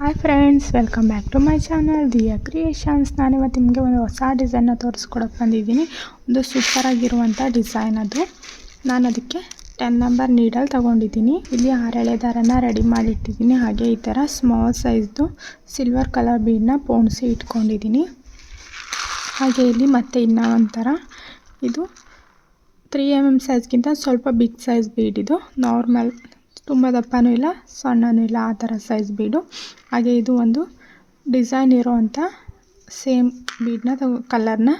Hi friends welcome back to my channel Diya creations ನಾನು ಇವತ್ತು ನಿಮಗೆ ಒಂದು ಹೊಸ ಡಿಸೈನ್ನ ತೋರಿಸ್ಕೊಡಕ್ಕೆ ಬಂದಿದ್ದೀನಿ. ಒಂದು ಸೂಪರಾಗಿರುವಂಥ ಡಿಸೈನ್ ಅದು. ನಾನು ಅದಕ್ಕೆ ಟೆನ್ ನಂಬರ್ ನೀಡಲ್ ತೊಗೊಂಡಿದ್ದೀನಿ. ಇಲ್ಲಿ ಆರೆಳೆ ದಾರನ ರೆಡಿ ಮಾಡಿಟ್ಟಿದ್ದೀನಿ. ಹಾಗೆ ಈ ಥರ ಸ್ಮಾಲ್ ಸೈಜ್ದು ಸಿಲ್ವರ್ ಕಲರ್ ಬೀಡನ್ನ ಪೋಣಿಸಿ ಇಟ್ಕೊಂಡಿದ್ದೀನಿ. ಹಾಗೆ ಇಲ್ಲಿ ಮತ್ತೆ ಇನ್ನೂ ಒಂಥರ ಇದು ತ್ರೀ ಎಂ ಎಂ ಸೈಜ್ಗಿಂತ ಸ್ವಲ್ಪ ಬಿಗ್ ಸೈಜ್ ಬೀಡ್ ಇದು. ನಾರ್ಮಲ್ ತುಂಬ ದಪ್ಪನೂ ಇಲ್ಲ, ಸಣ್ಣನೂ ಇಲ್ಲ, ಆ ಥರ ಸೈಜ್ ಬೀಡು. ಹಾಗೆ ಇದು ಒಂದು ಡಿಸೈನ್ ಇರೋವಂಥ ಸೇಮ್ ಬೀಡನ್ನ ತಗೊ, ಕಲರ್ನ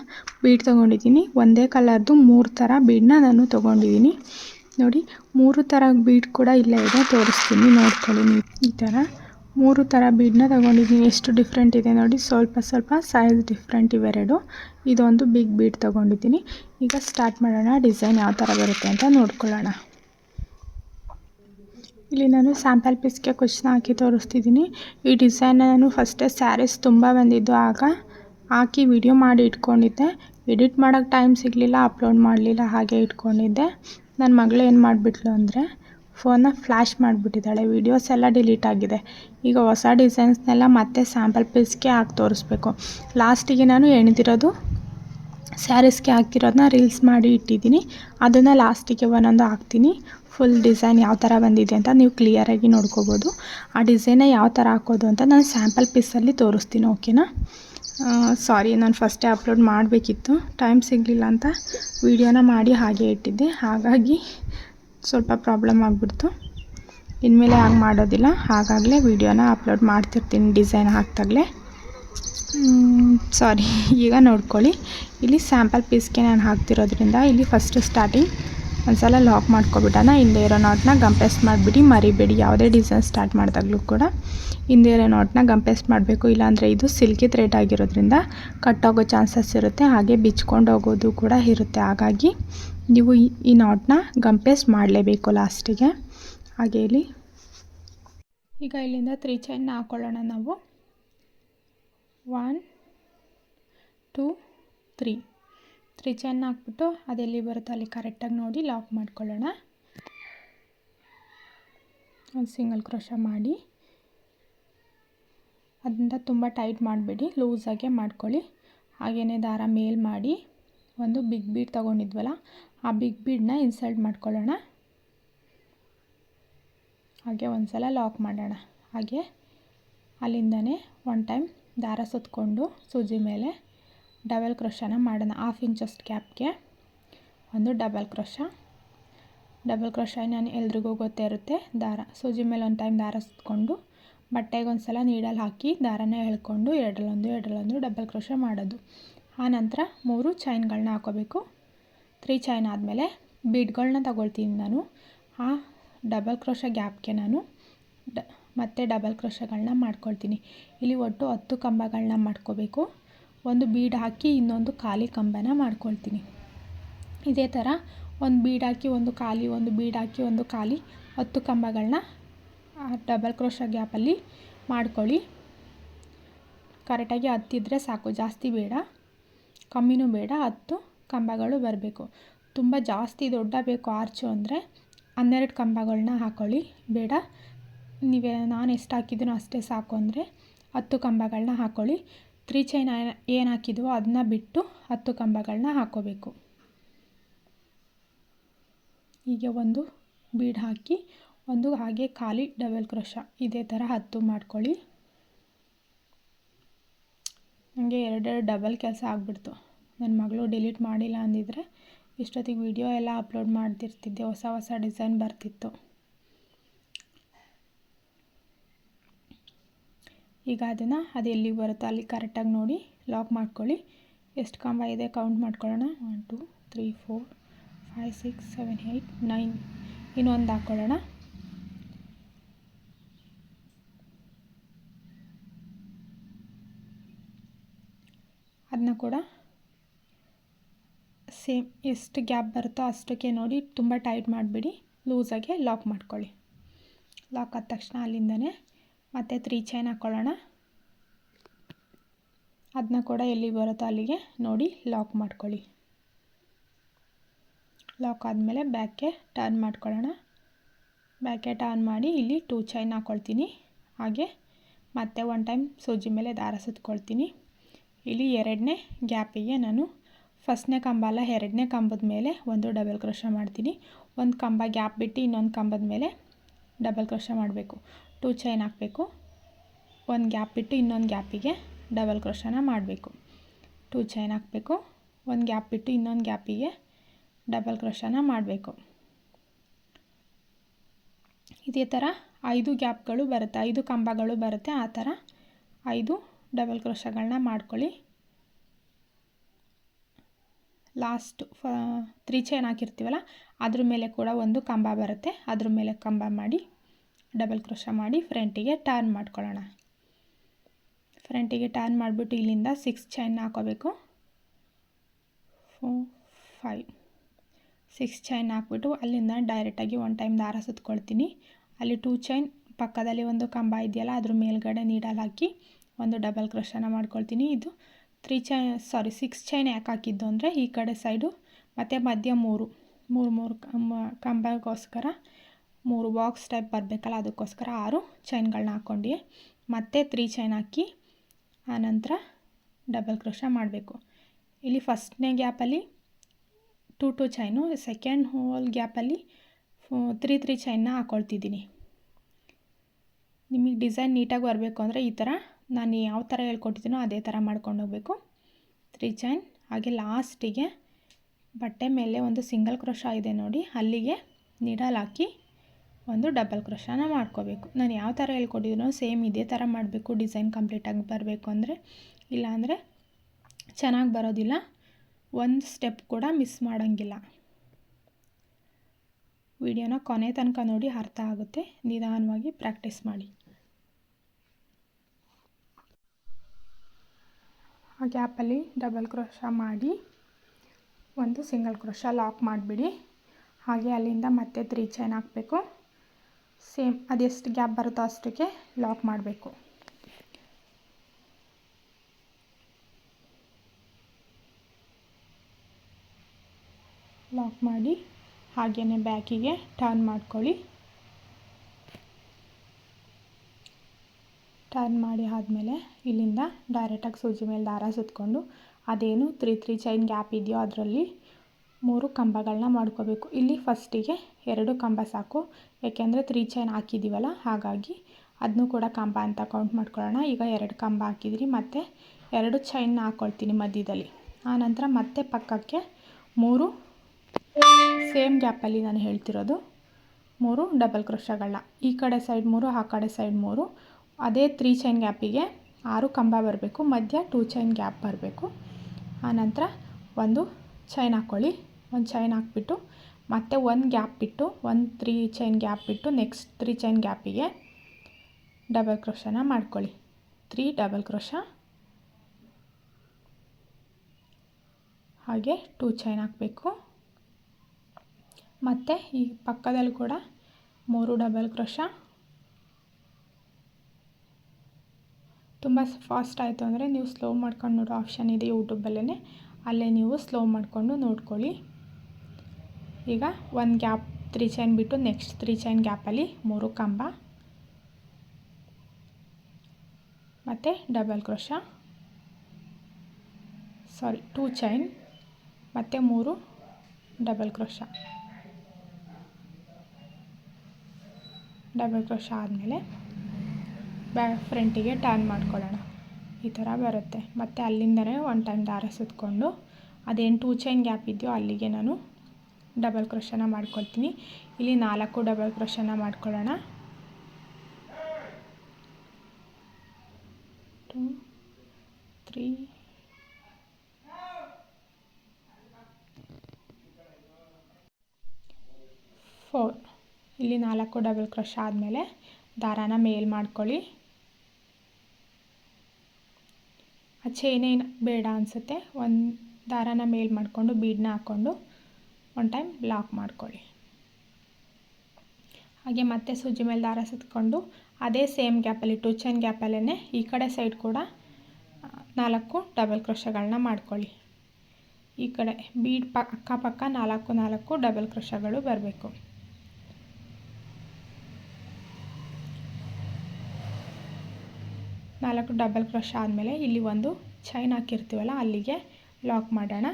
ಬೀಡ್ ತೊಗೊಂಡಿದ್ದೀನಿ. ಒಂದೇ ಕಲರ್ದು ಮೂರು ಥರ ಬೀಡನ್ನ ನಾನು ತೊಗೊಂಡಿದ್ದೀನಿ. ನೋಡಿ, ಮೂರು ಥರ ಬೀಡ್ ಕೂಡ ಇಲ್ಲೇ ಇದೆ, ತೋರಿಸ್ತೀನಿ, ನೋಡ್ಕೊಳ್ಳಿ ಈ ಥರ ಮೂರು ಥರ ಬೀಡನ್ನ ತೊಗೊಂಡಿದ್ದೀನಿ. ಎಷ್ಟು ಡಿಫ್ರೆಂಟ್ ಇದೆ ನೋಡಿ, ಸ್ವಲ್ಪ ಸ್ವಲ್ಪ ಸೈಜ್ ಡಿಫ್ರೆಂಟ್ ಇವೆರಡು ಇದೊಂದು ಬಿಗ್ ಬೀಡ್ ತೊಗೊಂಡಿದ್ದೀನಿ. ಈಗ ಸ್ಟಾರ್ಟ್ ಮಾಡೋಣ, ಡಿಸೈನ್ ಯಾವ ಥರ ಬರುತ್ತೆ ಅಂತ ನೋಡ್ಕೊಳ್ಳೋಣ. ಇಲ್ಲಿ ನಾನು ಸ್ಯಾಂಪಲ್ ಪೀಸ್ಗೆ ಕ್ವಶನ್ ಹಾಕಿ ತೋರಿಸ್ತಿದ್ದೀನಿ. ಈ ಡಿಸೈನ್ ನಾನು ಫಸ್ಟೇ ಸ್ಯಾರೀಸ್ ತುಂಬ ಬಂದಿದ್ದು. ಆಗ ಹಾಕಿ ವಿಡಿಯೋ ಮಾಡಿ ಇಟ್ಕೊಂಡಿದ್ದೆ. ಎಡಿಟ್ ಮಾಡೋಕ್ಕೆ ಟೈಮ್ ಸಿಗಲಿಲ್ಲ ಅಪ್ಲೋಡ್ ಮಾಡಲಿಲ್ಲ, ಹಾಗೆ ಇಟ್ಕೊಂಡಿದ್ದೆ. ನನ್ನ ಮಗಳು ಏನು ಮಾಡಿಬಿಟ್ಲು ಅಂದರೆ ಫೋನ್ನ ಫ್ಲ್ಯಾಶ್ ಮಾಡಿಬಿಟ್ಟಿದ್ದಾಳೆ. ವೀಡಿಯೋಸ್ ಎಲ್ಲ ಡಿಲೀಟ್ ಆಗಿದೆ. ಈಗ ಹೊಸ ಡಿಸೈನ್ಸ್ನೆಲ್ಲ ಮತ್ತೆ ಸ್ಯಾಂಪಲ್ ಪೀಸ್ಗೆ ಹಾಕಿ ತೋರಿಸ್ಬೇಕು. ಲಾಸ್ಟಿಗೆ ನಾನು ಎಣಿದಿರೋದು ಸ್ಯಾರೀಸ್ಗೆ ಹಾಕ್ತಿರೋದನ್ನ ರೀಲ್ಸ್ ಮಾಡಿ ಇಟ್ಟಿದ್ದೀನಿ. ಅದನ್ನು ಲಾಸ್ಟಿಗೆ ಒಂದೊಂದು ಹಾಕ್ತೀನಿ. ಫುಲ್ ಡಿಸೈನ್ ಯಾವ ಥರ ಬಂದಿದೆ ಅಂತ ನೀವು ಕ್ಲಿಯರಾಗಿ ನೋಡ್ಕೋಬೋದು. ಆ ಡಿಸೈನ ಯಾವ ಥರ ಹಾಕೋದು ಅಂತ ನಾನು ಸ್ಯಾಂಪಲ್ ಪೀಸಲ್ಲಿ ತೋರಿಸ್ತೀನಿ ಓಕೆನಾ ಸಾರಿ ನಾನು ಫಸ್ಟೇ ಅಪ್ಲೋಡ್ ಮಾಡಬೇಕಿತ್ತು. ಟೈಮ್ ಸಿಗಲಿಲ್ಲ ಅಂತ ವೀಡಿಯೋನ ಮಾಡಿ ಹಾಗೆ ಇಟ್ಟಿದ್ದೆ. ಹಾಗಾಗಿ ಸ್ವಲ್ಪ ಪ್ರಾಬ್ಲಮ್ ಆಗಿಬಿಡ್ತು. ಇನ್ಮೇಲೆ ಹಾಗೆ ಮಾಡೋದಿಲ್ಲ. ಹಾಗಾಗಲೇ ವೀಡಿಯೋನ ಅಪ್ಲೋಡ್ ಮಾಡ್ತಿರ್ತೀನಿ ಡಿಸೈನ್ ಹಾಕ್ದಾಗಲೇ. ಸಾರಿ ಈಗ ನೋಡ್ಕೊಳ್ಳಿ. ಇಲ್ಲಿ ಸ್ಯಾಂಪಲ್ ಪೀಸ್ಗೆ ನಾನು ಹಾಕ್ತಿರೋದ್ರಿಂದ ಇಲ್ಲಿ ಫಸ್ಟ್ ಸ್ಟಾರ್ಟಿಂಗ್ ಒಂದ್ಸಲ ಲಾಕ್ ಮಾಡ್ಕೊಬಿಡೋಣ ಹಿಂದೆ ಇರೋ ನಾಟ್ನ ಗಂಪೆಸ್ ಮಾಡಿಬಿಡಿ, ಮರಿಬೇಡಿ, ಯಾವುದೇ ಡಿಸೈನ್ ಸ್ಟಾರ್ಟ್ ಮಾಡಿದಾಗಲೂ ಕೂಡ. ಹಿಂದೆ ಇರೋ ನಾಟ್ನ ಗಂಪೆಸ್ ಮಾಡಬೇಕು, ಇಲ್ಲಾಂದರೆ ಇದು ಸಿಲ್ಕಿ ಥ್ರೆಡ್ ಆಗಿರೋದ್ರಿಂದ ಕಟ್ ಆಗೋ ಚಾನ್ಸಸ್ ಇರುತ್ತೆ, ಹಾಗೆ ಬಿಚ್ಕೊಂಡು ಹೋಗೋದು ಕೂಡ ಇರುತ್ತೆ. ಹಾಗಾಗಿ ನೀವು ಈ ನಾಟ್ನ ಪೇಸ್ಟ್ ಮಾಡಲೇಬೇಕು ಲಾಸ್ಟಿಗೆ ಹಾಗೆ ಇಲ್ಲಿ ಈಗ ಇಲ್ಲಿಂದ ತ್ರೀ ಚೈನ್ನ ಹಾಕ್ಕೊಳ್ಳೋಣ ನಾವು. One two three three chain ಹಾಕ್ಬಿಟ್ಟು ಅದೆಲ್ಲಿ ಬರುತ್ತೋ ಅಲ್ಲಿ ಕರೆಕ್ಟಾಗಿ ನೋಡಿ ಲಾಕ್ ಮಾಡ್ಕೊಳ್ಳೋಣ. ಒಂದು ಸಿಂಗಲ್ ಕ್ರೋಶ ಮಾಡಿ. ಅದರಿಂದ ತುಂಬ ಟೈಟ್ ಮಾಡಿಬಿಡಿ ಲೂಸಾಗೆ ಮಾಡ್ಕೊಳ್ಳಿ. ಹಾಗೇ ದಾರ ಮೇಲ್ ಮಾಡಿ. ಒಂದು ಬಿಗ್ ಬೀಡ್ ತೊಗೊಂಡಿದ್ವಲ್ಲ, ಆ ಬಿಗ್ ಬೀಡನ್ನ ಇನ್ಸಲ್ಟ್ ಮಾಡ್ಕೊಳ್ಳೋಣ. ಹಾಗೆ ಒಂದು ಸಲ ಲಾಕ್ ಮಾಡೋಣ. ಹಾಗೆ ಅಲ್ಲಿಂದನೇ ಒನ್ ಟೈಮ್ ದಾರ ಸುತ್ತಕೊಂಡು ಸೂಜಿ ಮೇಲೆ. ಡಬಲ್ ಕ್ರೋಶನ ಮಾಡೋಣ. ಹಾಫ್ ಇಂಚಷ್ಟು ಗ್ಯಾಪ್ಗೆ ಒಂದು ಡಬಲ್ ಕ್ರೋಶ. ಡಬಲ್ ಕ್ರೋಶ ನಾನು ಎಲ್ರಿಗೂ ಗೊತ್ತೇ ಇರುತ್ತೆ, ದಾರ. ಸೂಜಿ ಮೇಲೆ ಒಂದು ಟೈಮ್ ದಾರ ಸುತ್ತಕೊಂಡು ಬಟ್ಟೆಗೆ ಒಂದು ಸಲ ನೀಡಲ್ಲಿ ಹಾಕಿ ದಾರನ ಎಳ್ಕೊಂಡು ಎರಡರಲ್ಲೊಂದು ಎರಡರಲ್ಲೊಂದು ಡಬಲ್ ಕ್ರೋಶ ಮಾಡೋದು. ಆನಂತರ ಮೂರು ಚೈನ್ಗಳನ್ನ ಹಾಕೋಬೇಕು. ತ್ರೀ ಚೈನ್ ಆದಮೇಲೆ ಬೀಡ್ಗಳನ್ನ ತಗೊಳ್ತೀನಿ ನಾನು. ಆ ಡಬಲ್ ಕ್ರೋಶ ಗ್ಯಾಪ್ಗೆ ನಾನು ಮತ್ತು ಡಬಲ್ ಕ್ರೋಶಗಳನ್ನ ಮಾಡ್ಕೊಳ್ತೀನಿ. ಇಲ್ಲಿ ಒಟ್ಟು ಹತ್ತು ಕಂಬಗಳನ್ನ ಮಾಡ್ಕೋಬೇಕು. ಒಂದು ಬೀಡ್ ಹಾಕಿ ಇನ್ನೊಂದು ಖಾಲಿ ಕಂಬನ ಮಾಡ್ಕೊಳ್ತೀನಿ. ಇದೇ ಥರ ಒಂದು ಬೀಡ್ ಹಾಕಿ ಒಂದು ಖಾಲಿ, ಒಂದು ಬೀಡ್ ಹಾಕಿ ಒಂದು ಖಾಲಿ ಹತ್ತು ಕಂಬಗಳನ್ನ ಡಬಲ್ ಕ್ರೋಶ ಗ್ಯಾಪಲ್ಲಿ ಮಾಡ್ಕೊಳ್ಳಿ. ಕರೆಕ್ಟಾಗಿ ಹತ್ತಿದ್ರೆ ಸಾಕು, ಜಾಸ್ತಿ ಬೇಡ, ಕಮ್ಮಿನೂ ಬೇಡ, ಹತ್ತು ಕಂಬಗಳು ಬರಬೇಕು. ತುಂಬ ಜಾಸ್ತಿ ದೊಡ್ಡ ಬೇಕು ಆರ್ಚು ಅಂದರೆ ಹನ್ನೆರಡು ಕಂಬಗಳನ್ನ ಹಾಕ್ಕೊಳ್ಳಿ ಬೇಡ. ನೀವೇ ನಾನು ಎಷ್ಟು ಹಾಕಿದ್ದೀನೋ ಅಷ್ಟೇ ಸಾಕು ಅಂದರೆ ಹತ್ತು ಕಂಬಗಳನ್ನ ಹಾಕ್ಕೊಳ್ಳಿ ತ್ರೀ ಚೈನ್ ಏನು ಹಾಕಿದ್ವೋ ಅದನ್ನ ಬಿಟ್ಟು ಹತ್ತು ಕಂಬಗಳನ್ನ ಹಾಕೋಬೇಕು. ಹೀಗೆ ಒಂದು ಬೀಡ್ ಹಾಕಿ, ಒಂದು ಹಾಗೆ ಖಾಲಿ ಡಬಲ್ ಕ್ರೋಶ. ಇದೇ ಥರ ಹತ್ತು ಮಾಡ್ಕೊಳ್ಳಿ. ನನಗೆ ಎರಡೆರಡು ಡಬಲ್ ಕೆಲಸ ಆಗಿಬಿಡ್ತು. ನನ್ನ ಮಗಳು ಡಿಲೀಟ್ ಮಾಡಿಲ್ಲ ಅಂದಿದ್ರೆ, ಇಷ್ಟೊತ್ತಿಗೆ ವಿಡಿಯೋ ಎಲ್ಲ ಅಪ್ಲೋಡ್ ಮಾಡ್ತಿರ್ತಿದ್ದೆ. ಹೊಸ ಹೊಸ ಡಿಸೈನ್ ಬರ್ತಿತ್ತು. ಈಗ ಅದನ್ನು ಅದು ಎಲ್ಲಿಗೆ ಬರುತ್ತೋ ಅಲ್ಲಿ ಕರೆಕ್ಟಾಗಿ ನೋಡಿ ಲಾಕ್ ಮಾಡ್ಕೊಳ್ಳಿ. ಎಷ್ಟು ಕಂಬ ಇದೆ ಕೌಂಟ್ ಮಾಡ್ಕೊಳ್ಳೋಣ. One two three four five six seven eight nine ಇನ್ನೊಂದು ಹಾಕ್ಕೊಳ್ಳೋಣ ಅದನ್ನ ಕೂಡ ಸೇಮ್ ಎಷ್ಟು ಗ್ಯಾಪ್ ಬರುತ್ತೋ ಅಷ್ಟಕ್ಕೆ ನೋಡಿ ತುಂಬ ಟೈಟ್ ಮಾಡಿಬಿಡಿ. ಲೂಸಾಗೆ ಲಾಕ್ ಮಾಡ್ಕೊಳ್ಳಿ. ಲಾಕ್ ಆದ ತಕ್ಷಣ ಅಲ್ಲಿಂದನೇ ಮತ್ತು ತ್ರೀ ಚೈನ್ ಹಾಕ್ಕೊಳ್ಳೋಣ ಅದನ್ನ ಕೂಡ ಎಲ್ಲಿ ಬರುತ್ತೋ ಅಲ್ಲಿಗೆ ನೋಡಿ ಲಾಕ್ ಮಾಡ್ಕೊಳ್ಳಿ. ಲಾಕ್ ಆದಮೇಲೆ ಬ್ಯಾಕ್ಗೆ ಟರ್ನ್ ಮಾಡ್ಕೊಳ್ಳೋಣ. ಬ್ಯಾಕ್ಗೆ ಟರ್ನ್ ಮಾಡಿ ಇಲ್ಲಿ ಟೂ ಚೈನ್ ಹಾಕ್ಕೊಳ್ತೀನಿ ಹಾಗೆ ಮತ್ತೆ ಒನ್ ಟೈಮ್ ಸೂಜಿ ಮೇಲೆ ದಾರ ಸುತ್ಕೊಳ್ತೀನಿ. ಇಲ್ಲಿ ಎರಡನೇ ಗ್ಯಾಪಿಗೆ ನಾನು ಫಸ್ಟ್ನೇ ಕಂಬ ಅಲ್ಲ, ಎರಡನೇ ಕಂಬದ ಮೇಲೆ ಒಂದು ಡಬಲ್ ಕ್ರೋಶ ಮಾಡ್ತೀನಿ. ಒಂದು ಕಂಬ ಗ್ಯಾಪ್ ಬಿಟ್ಟು ಇನ್ನೊಂದು ಕಂಬದ ಮೇಲೆ ಡಬಲ್ ಕ್ರೋಶ ಮಾಡಬೇಕು. ಟೂ ಚೈನ್ ಹಾಕಬೇಕು. ಒಂದು ಗ್ಯಾಪ್ ಬಿಟ್ಟು ಇನ್ನೊಂದು ಗ್ಯಾಪಿಗೆ ಡಬಲ್ ಕ್ರೋಶನ ಮಾಡಬೇಕು. ಟೂ ಚೈನ್ ಹಾಕಬೇಕು. ಒಂದು ಗ್ಯಾಪ್ ಬಿಟ್ಟು ಇನ್ನೊಂದು ಗ್ಯಾಪಿಗೆ ಡಬಲ್ ಕ್ರೋಶನ ಮಾಡಬೇಕು. ಇದೇ ಥರ ಐದು ಗ್ಯಾಪ್ಗಳು ಬರುತ್ತೆ. ಐದು ಕಂಬಗಳು ಬರುತ್ತೆ. ಆ ಥರ ಐದು ಡಬಲ್ ಕ್ರೋಶಗಳನ್ನ ಮಾಡ್ಕೊಳ್ಳಿ. ಲಾಸ್ಟ್ ಫ, ತ್ರೀ ಚೈನ್ ಹಾಕಿರ್ತೀವಲ್ಲ, ಅದ್ರ ಮೇಲೆ ಕೂಡ ಒಂದು ಕಂಬ ಬರುತ್ತೆ. ಅದ್ರ ಮೇಲೆ ಕಂಬ ಮಾಡಿ ಡಬಲ್ ಕ್ರೋಶ ಮಾಡಿ ಫ್ರಂಟಿಗೆ ಟರ್ನ್ ಮಾಡ್ಕೊಳ್ಳೋಣ. ಫ್ರಂಟಿಗೆ ಟರ್ನ್ ಮಾಡಿಬಿಟ್ಟು ಇಲ್ಲಿಂದ ಸಿಕ್ಸ್ ಚೈನ್ ಹಾಕೋಬೇಕು. ಫೋ ಫೈವ್ ಸಿಕ್ಸ್ ಚೈನ್ ಹಾಕ್ಬಿಟ್ಟು ಅಲ್ಲಿಂದ ಡೈರೆಕ್ಟಾಗಿ ಒನ್ ಟೈಮ್ ದಾರ ಸುತ್ಕೊಳ್ತೀನಿ. ಅಲ್ಲಿ ಟೂ ಚೈನ್ ಪಕ್ಕದಲ್ಲಿ ಒಂದು ಕಂಬ ಇದೆಯಲ್ಲ, ಅದ್ರ ಮೇಲ್ಗಡೆ ನೀಡಲ್ ಹಾಕಿ ಒಂದು ಡಬಲ್ ಕ್ರೋಶನ ಮಾಡ್ಕೊಳ್ತೀನಿ. ಇದು ತ್ರೀ ಚೈ ಸಾರಿ ಸಿಕ್ಸ್ ಚೈನ್ ಯಾಕೆ ಹಾಕಿದ್ದು ಅಂದರೆ ಈ ಕಡೆ ಸೈಡು ಮತ್ತು ಮಧ್ಯ ಮೂರು ಮೂರು ಮೂರು ಕಂಬ ಕಂಬಗೋಸ್ಕರ ಮೂರು ಬಾಕ್ಸ್ ಟೈಪ್ ಬರಬೇಕಲ್ಲ, ಅದಕ್ಕೋಸ್ಕರ ಆರು ಚೈನ್ಗಳನ್ನ ಹಾಕ್ಕೊಂಡು. ಮತ್ತೆ ತ್ರೀ ಚೈನ್ ಹಾಕಿ, ಆನಂತರ ಡಬಲ್ ಕ್ರೋಶ ಮಾಡಬೇಕು. ಇಲ್ಲಿ ಫಸ್ಟ್ನೇ ಗ್ಯಾಪಲ್ಲಿ two two chain second hole ಗ್ಯಾಪಲ್ಲಿ ತ್ರೀ ತ್ರೀ ಚೈನ್ನ ಹಾಕ್ಕೊಳ್ತಿದ್ದೀನಿ ನಿಮಗೆ ಡಿಸೈನ್ ನೀಟಾಗಿ ಬರಬೇಕು ಅಂದರೆ ಈ ಥರ ನಾನು ಯಾವ ಥರ ಹೇಳ್ಕೊಟ್ಟಿದ್ದೀನೋ ಅದೇ ಥರ ಮಾಡ್ಕೊಂಡು ಹೋಗಬೇಕು. ತ್ರೀ ಚೈನ್ ಹಾಗೆ ಲಾಸ್ಟಿಗೆ ಬಟ್ಟೆ ಮೇಲೆ ಒಂದು ಸಿಂಗಲ್ ಕ್ರೋಶ ಇದೆ ನೋಡಿ, ಅಲ್ಲಿಗೆ ನೀಡಲ್ ಹಾಕಿ ಒಂದು ಡಬಲ್ ಕ್ರೋಶನ ಮಾಡ್ಕೋಬೇಕು. ನಾನು ಯಾವ ಥರ ಹೇಳ್ಕೊಟ್ಟಿದ್ರು ಸೇಮ್ ಇದೇ ಥರ ಮಾಡಬೇಕು, ಡಿಸೈನ್ ಕಂಪ್ಲೀಟಾಗಿ ಬರಬೇಕು ಅಂದರೆ. ಇಲ್ಲಾಂದರೆ ಚೆನ್ನಾಗಿ ಬರೋದಿಲ್ಲ, ಒಂದು ಸ್ಟೆಪ್ ಕೂಡ ಮಿಸ್ ಮಾಡೋಂಗಿಲ್ಲ. ವಿಡಿಯೋನ ಕೊನೆ ತನಕ ನೋಡಿ ಅರ್ಥ ಆಗುತ್ತೆ. ನಿಧಾನವಾಗಿ ಪ್ರಾಕ್ಟೀಸ್ ಮಾಡಿ. ಆ ಗ್ಯಾಪಲ್ಲಿ ಡಬಲ್ ಕ್ರೋಶ ಮಾಡಿ, ಒಂದು ಸಿಂಗಲ್ ಕ್ರೋಶ ಲಾಕ್ ಮಾಡಿಬಿಡಿ. ಹಾಗೆ ಅಲ್ಲಿಂದ ಮತ್ತೆ ತ್ರೀ ಚೈನ್ ಹಾಕಬೇಕು. ಸೇಮ್ ಅದೆಷ್ಟು ಗ್ಯಾಪ್ ಬರುತ್ತೋ ಅಷ್ಟಕ್ಕೆ ಲಾಕ್ ಮಾಡಬೇಕು. ಲಾಕ್ ಮಾಡಿ ಹಾಗೇ ಬ್ಯಾಕಿಗೆ ಟರ್ನ್ ಮಾಡ್ಕೊಳ್ಳಿ. ಟರ್ನ್ ಮಾಡಿ ಆದಮೇಲೆ ಇಲ್ಲಿಂದ ಡೈರೆಕ್ಟಾಗಿ ಸೂಜಿ ಮೇಲೆ ದಾರ ಸುತ್ತಕೊಂಡು ಅದೇನು ತ್ರೀ ತ್ರೀ ಚೈನ್ ಗ್ಯಾಪ್ ಇದೆಯೋ ಅದರಲ್ಲಿ ಮೂರು ಕಂಬಗಳನ್ನ ಮಾಡ್ಕೋಬೇಕು. ಇಲ್ಲಿ ಫಸ್ಟಿಗೆ ಎರಡು ಕಂಬ ಸಾಕು. ಏಕೆಂದರೆ ತ್ರೀ ಚೈನ್ ಹಾಕಿದ್ದೀವಲ್ಲ ಹಾಗಾಗಿ ಅದನ್ನೂ ಕೂಡ ಕಂಬ ಅಂತ ಕೌಂಟ್ ಮಾಡ್ಕೊಳ್ಳೋಣ. ಈಗ ಎರಡು ಕಂಬ ಹಾಕಿದಿರಿ, ಮತ್ತು ಎರಡು ಚೈನ್ ಹಾಕ್ಕೊಳ್ತೀನಿ ಮಧ್ಯದಲ್ಲಿ. ಆನಂತರ ಮತ್ತೆ ಪಕ್ಕಕ್ಕೆ ಮೂರು ಸೇಮ್ ಗ್ಯಾಪಲ್ಲಿ ನಾನು ಹೇಳ್ತಿರೋದು, ಮೂರು ಡಬಲ್ ಕ್ರೋಶಗಳನ್ನ ಈ ಕಡೆ ಸೈಡ್ ಮೂರು, ಆ ಕಡೆ ಸೈಡ್ ಮೂರು. ಅದೇ ತ್ರೀ ಚೈನ್ ಗ್ಯಾಪಿಗೆ ಆರು ಕಂಬ ಬರಬೇಕು, ಮಧ್ಯ ಟೂ ಚೈನ್ ಗ್ಯಾಪ್ ಬರಬೇಕು. ಆನಂತರ ಒಂದು ಚೈನ್ ಹಾಕ್ಕೊಳ್ಳಿ ಒಂದು ಚೈನ್ ಹಾಕ್ಬಿಟ್ಟು, ಮತ್ತೆ ಒಂದು ಗ್ಯಾಪ್ ಬಿಟ್ಟು ಒಂದು ತ್ರೀ ಚೈನ್ ಗ್ಯಾಪ್ ಬಿಟ್ಟು ನೆಕ್ಸ್ಟ್ ತ್ರೀ ಚೈನ್ ಗ್ಯಾಪಿಗೆ ಡಬಲ್ ಕ್ರೋಶನ ಮಾಡ್ಕೊಳ್ಳಿ. ತ್ರೀ ಡಬಲ್ ಕ್ರೋಶ ಹಾಗೆ ಟೂ ಚೈನ್ ಹಾಕಬೇಕು. ಮತ್ತು ಈ ಪಕ್ಕದಲ್ಲಿ ಕೂಡ ಮೂರು ಡಬಲ್ ಕ್ರೋಶ ತುಂಬ ಫಾಸ್ಟ್ ಆಯಿತು ಅಂದರೆ ನೀವು ಸ್ಲೋ ಮಾಡ್ಕೊಂಡು ನೋಡೋ ಆಪ್ಷನ್ ಇದೆ ಯೂಟ್ಯೂಬಲ್ಲೇ ಅಲ್ಲೇ ನೀವು ಸ್ಲೋ ಮಾಡಿಕೊಂಡು ನೋಡ್ಕೊಳ್ಳಿ. ಈಗ ಒಂದು ಗ್ಯಾಪ್ ತ್ರೀ ಚೈನ್ ಬಿಟ್ಟು ನೆಕ್ಸ್ಟ್ ತ್ರೀ ಚೈನ್ ಗ್ಯಾಪಲ್ಲಿ ಮೂರು ಕಂಬ. ಮತ್ತು double crochet. Sorry, two chain. ಮತ್ತು ಮೂರು ಡಬಲ್ ಕ್ರೋಶ. ಡಬಲ್ ಕ್ರೋಶ ಆದಮೇಲೆ ಬ್ಯಾ ಫ್ರಂಟಿಗೆ ಟರ್ನ್ ಮಾಡ್ಕೊಳ್ಳೋಣ. ಈ ಥರ ಬರುತ್ತೆ. ಮತ್ತು ಅಲ್ಲಿಂದನೇ ಒನ್ ಟೈಮ್ ದಾರ ಸುತ್ತಕೊಂಡು ಅದೇನು ಟೂ ಚೈನ್ ಗ್ಯಾಪ್ ಇದೆಯೋ ಅಲ್ಲಿಗೆ ನಾನು ಡಬಲ್ ಕ್ರೋಶನ ಮಾಡ್ಕೊಳ್ತೀನಿ. ಇಲ್ಲಿ ನಾಲ್ಕು ಡಬಲ್ ಕ್ರೋಶನ ಮಾಡ್ಕೊಳ್ಳೋಣ. Two, three. ಫೋರ್. ಇಲ್ಲಿ ನಾಲ್ಕು ಡಬಲ್ ಕ್ರೋಶ ಆದಮೇಲೆ ದಾರಾನ ಮೇಲ್ ಮಾಡ್ಕೊಳ್ಳಿ. ಆ ಚೈನೇನು ಬೇಡ ಅನಿಸುತ್ತೆ. ಒಂದು ದಾರಾನ ಮೇಲ್ ಮಾಡಿಕೊಂಡು ಬೀಡನ್ನ ಹಾಕ್ಕೊಂಡು ಒನ್ ಟೈಮ್ ಲಾಕ್ ಮಾಡ್ಕೊಳ್ಳಿ. ಹಾಗೆ ಮತ್ತೆ ಸೂಜಿ ಮೇಲೆ ದಾರ ಸುತ್ಕೊಂಡು ಅದೇ ಸೇಮ್ ಗ್ಯಾಪಲ್ಲಿ ಟು ಚೈನ್ ಗ್ಯಾಪಲ್ಲೇ ಈ ಕಡೆ ಸೈಡ್ ಕೂಡ ನಾಲ್ಕು ಡಬಲ್ ಕ್ರೋಶಗಳನ್ನ ಮಾಡ್ಕೊಳ್ಳಿ. ಈ ಕಡೆ ಬೀಡ್ ಪ, ಅಕ್ಕಪಕ್ಕ ನಾಲ್ಕು ನಾಲ್ಕು ಡಬಲ್ ಕ್ರೋಶಗಳು ಬರಬೇಕು. ನಾಲ್ಕು ಡಬಲ್ ಕ್ರೋಶ ಆದಮೇಲೆ ಇಲ್ಲಿ ಒಂದು ಚೈನ್ ಹಾಕಿರ್ತೀವಲ್ಲ, ಅಲ್ಲಿಗೆ ಲಾಕ್ ಮಾಡೋಣ.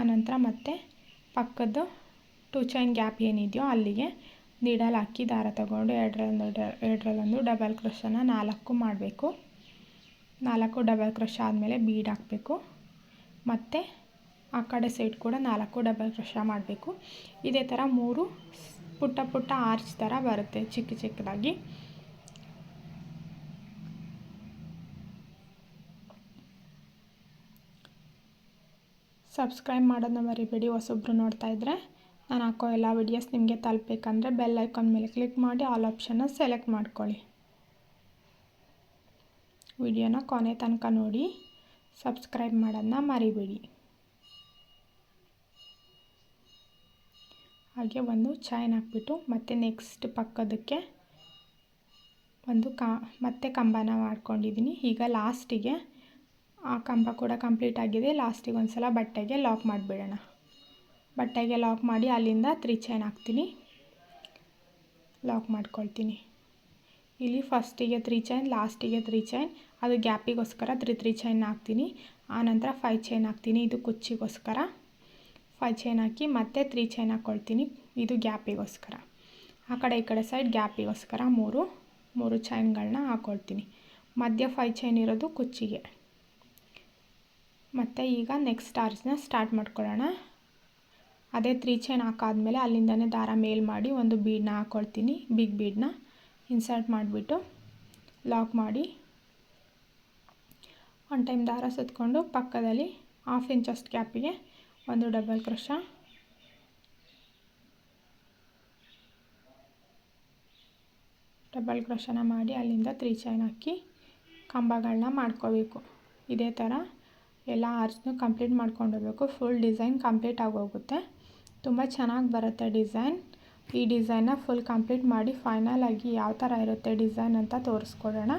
ಆನಂತರ ಮತ್ತೆ ಪಕ್ಕದ್ದು ಟು ಚೈನ್ ಗ್ಯಾಪ್ ಏನಿದೆಯೋ ಅಲ್ಲಿಗೆ ನೀಡಲ್ ಹಾಕಿ ದಾರ ತಗೊಂಡು ಎರಡರಲ್ಲೊಂದು ಎರಡರಲ್ಲೊಂದು ಡಬಲ್ ಕ್ರೋಶನ ನಾಲ್ಕು ಮಾಡಬೇಕು. ನಾಲ್ಕು ಡಬಲ್ ಕ್ರೋಶ ಆದಮೇಲೆ ಬೀಡ್ ಹಾಕಬೇಕು. ಮತ್ತು ಆ ಕಡೆ ಸೈಡ್ ಕೂಡ ನಾಲ್ಕು ಡಬಲ್ ಕ್ರೋಶ ಮಾಡಬೇಕು. ಇದೇ ಥರ ಮೂರು ಪುಟ್ಟ ಪುಟ್ಟ ಆರ್ಚ್ ಥರ ಬರುತ್ತೆ ಚಿಕ್ಕ ಚಿಕ್ಕದಾಗಿ. ಸಬ್ಸ್ಕ್ರೈಬ್ ಮಾಡೋದನ್ನ ಮರಿಬೇಡಿ. ಹೊಸೊಬ್ರು ನೋಡ್ತಾ ಇದ್ದರೆ ನಾನು ಹಾಕೋ ಎಲ್ಲ ವಿಡಿಯೋಸ್ ನಿಮಗೆ ತಲುಪಬೇಕಂದ್ರೆ ಬೆಲ್ ಐಕಾನ್ ಮೇಲೆ ಕ್ಲಿಕ್ ಮಾಡಿ ಆಲ್ ಆಪ್ಷನ್ನ ಸೆಲೆಕ್ಟ್ ಮಾಡ್ಕೊಳ್ಳಿ. ವಿಡಿಯೋನ ಕೊನೆ ತನಕ ನೋಡಿ. ಸಬ್ಸ್ಕ್ರೈಬ್ ಮಾಡೋದನ್ನ ಮರಿಬೇಡಿ. ಹಾಗೆ ಒಂದು ಚೈನ್ ಹಾಕ್ಬಿಟ್ಟು ಮತ್ತೆ ನೆಕ್ಸ್ಟ್ ಪಕ್ಕದಕ್ಕೆ ಒಂದು ಕಾ ಮತ್ತೆ ಕಂಬನ ಮಾಡ್ಕೊಂಡಿದ್ದೀನಿ ಈಗ ಲಾಸ್ಟಿಗೆ ಆ ಕಂಬ ಕೂಡ ಕಂಪ್ಲೀಟ್ ಆಗಿದೆ. ಲಾಸ್ಟಿಗೆ ಒಂದು ಸಲ ಬಟ್ಟೆಗೆ ಲಾಕ್ ಮಾಡಿಬಿಡೋಣ. ಬಟ್ಟೆಗೆ ಲಾಕ್ ಮಾಡಿ ಅಲ್ಲಿಂದ ತ್ರೀ ಚೈನ್ ಹಾಕ್ತೀನಿ. ಲಾಕ್ ಮಾಡ್ಕೊಳ್ತೀನಿ. ಇಲ್ಲಿ ಫಸ್ಟಿಗೆ ತ್ರೀ ಚೈನ್ ಲಾಸ್ಟಿಗೆ ತ್ರೀ ಚೈನ್ ಅದು ಗ್ಯಾಪಿಗೋಸ್ಕರ ತ್ರೀ ತ್ರೀ ಚೈನ್ ಹಾಕ್ತೀನಿ ಆನಂತರ ಫೈವ್ ಚೈನ್ ಹಾಕ್ತೀನಿ. ಇದು ಕುಚ್ಚಿಗೋಸ್ಕರ. ಫೈವ್ ಚೈನ್ ಹಾಕಿ ಮತ್ತೆ ತ್ರೀ ಚೈನ್ ಹಾಕ್ಕೊಳ್ತೀನಿ ಇದು ಗ್ಯಾಪಿಗೋಸ್ಕರ. ಆ ಕಡೆ, ಈ ಕಡೆ ಸೈಡ್ ಗ್ಯಾಪಿಗೋಸ್ಕರ ಮೂರು ಮೂರು ಚೈನ್ಗಳನ್ನ ಹಾಕ್ಕೊಳ್ತೀನಿ ಮಧ್ಯ ಫೈವ್ ಚೈನ್ ಇರೋದು ಕುಚ್ಚಿಗೆ. ಮತ್ತು ಈಗ ನೆಕ್ಸ್ಟ್ ಸ್ಟಾರ್ಸ್ನ ಸ್ಟಾರ್ಟ್ ಮಾಡ್ಕೊಳ್ಳೋಣ. ಅದೇ ತ್ರೀ ಚೈನ್ ಹಾಕಾದ್ಮೇಲೆ ಅಲ್ಲಿಂದನೇ ದಾರ ಮೇಲ್ ಮಾಡಿ ಒಂದು ಬೀಡನ್ನ ಹಾಕ್ಕೊಳ್ತೀನಿ ಬಿಗ್ ಬೀಡನ್ನ ಇನ್ಸರ್ಟ್ ಮಾಡಿಬಿಟ್ಟು ಲಾಕ್ ಮಾಡಿ. ಒನ್ ಟೈಮ್ ದಾರ ಸುತ್ತಕೊಂಡು ಪಕ್ಕದಲ್ಲಿ ಹಾಫ್ ಇಂಚಷ್ಟು ಕ್ಯಾಪಿಗೆ ಒಂದು ಡಬಲ್ ಕ್ರಷ ಡಬಲ್ ಕ್ರಷನ ಮಾಡಿ ಅಲ್ಲಿಂದ ತ್ರೀ ಚೈನ್ ಹಾಕಿ ಕಂಬಗಳನ್ನ ಮಾಡ್ಕೋಬೇಕು. ಇದೇ ಥರ ಎಲ್ಲ ಆರ್ಚ್ನು ಕಂಪ್ಲೀಟ್ ಮಾಡ್ಕೊಂಡು ಫುಲ್ ಡಿಸೈನ್ ಕಂಪ್ಲೀಟ್ ಆಗೋಗುತ್ತೆ. ತುಂಬ ಚೆನ್ನಾಗಿ ಬರುತ್ತೆ ಡಿಸೈನ್ ಈ ಡಿಸೈನ್ನ ಫುಲ್ ಕಂಪ್ಲೀಟ್ ಮಾಡಿ ಫೈನಲ್ ಆಗಿ ಯಾವ ಥರ ಇರುತ್ತೆ ಡಿಸೈನ್ ಅಂತ ತೋರಿಸ್ಕೊಡೋಣ.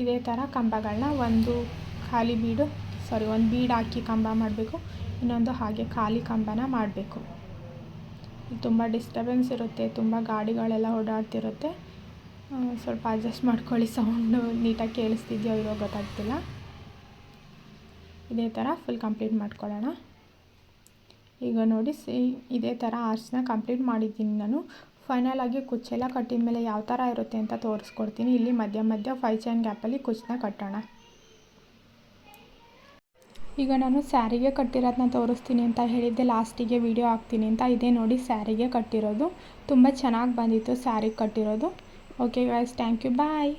ಇದೇ ಥರ ಕಂಬಗಳನ್ನ ಒಂದು ಖಾಲಿ ಬೀಡು ಸಾರಿ ಒಂದು ಬೀಡ್ ಹಾಕಿ ಕಂಬ ಮಾಡಬೇಕು. ಇನ್ನೊಂದು ಹಾಗೆ ಖಾಲಿ ಕಂಬನ ಮಾಡಬೇಕು. ತುಂಬ ಡಿಸ್ಟರ್ಬೆನ್ಸ್ ಇರುತ್ತೆ, ತುಂಬ ಗಾಡಿಗಳೆಲ್ಲ ಓಡಾಡ್ತಿರುತ್ತೆ. ಸ್ವಲ್ಪ ಅಡ್ಜಸ್ಟ್ ಮಾಡ್ಕೊಳ್ಳಿ ಸೌಂಡು ನೀಟಾಗಿ ಕೇಳಿಸ್ತಿದೆಯೋ ಇರೋ ಗೊತ್ತಾಗ್ತಿಲ್ಲ. ಇದೇ ಥರ ಫುಲ್ ಕಂಪ್ಲೀಟ್ ಮಾಡ್ಕೊಳ್ಳೋಣ. ಈಗ ನೋಡಿ ಸಿ ಇದೇ ಥರ ಆರ್ಚ್ನ ಕಂಪ್ಲೀಟ್ ಮಾಡಿದ್ದೀನಿ ನಾನು. ಫೈನಲ್ ಆಗಿ ಕುಚ್ಚೆಲ್ಲ ಕಟ್ಟಿದ ಮೇಲೆ ಯಾವ ಥರ ಇರುತ್ತೆ ಅಂತ ತೋರಿಸ್ಕೊಡ್ತೀನಿ. ಇಲ್ಲಿ ಮಧ್ಯ ಮಧ್ಯ ಫೈ ಚೈನ್ ಗ್ಯಾಪಲ್ಲಿ ಕುಚ್ಚನ್ನ ಕಟ್ಟೋಣ. ಈಗ ನಾನು ಸ್ಯಾರಿಗೆ ಕಟ್ಟಿರೋದನ್ನ ತೋರಿಸ್ತೀನಿ ಅಂತ ಹೇಳಿದ್ದೆ. ಲಾಸ್ಟಿಗೆ ವಿಡಿಯೋ ಹಾಕ್ತೀನಿ ಅಂತ. ಇದೇ ನೋಡಿ ಸ್ಯಾರಿಗೆ ಕಟ್ಟಿರೋದು. ತುಂಬ ಚೆನ್ನಾಗಿ ಬಂದಿತ್ತು ಸ್ಯಾರಿಗೆ ಕಟ್ಟಿರೋದು. Okay guys thank you bye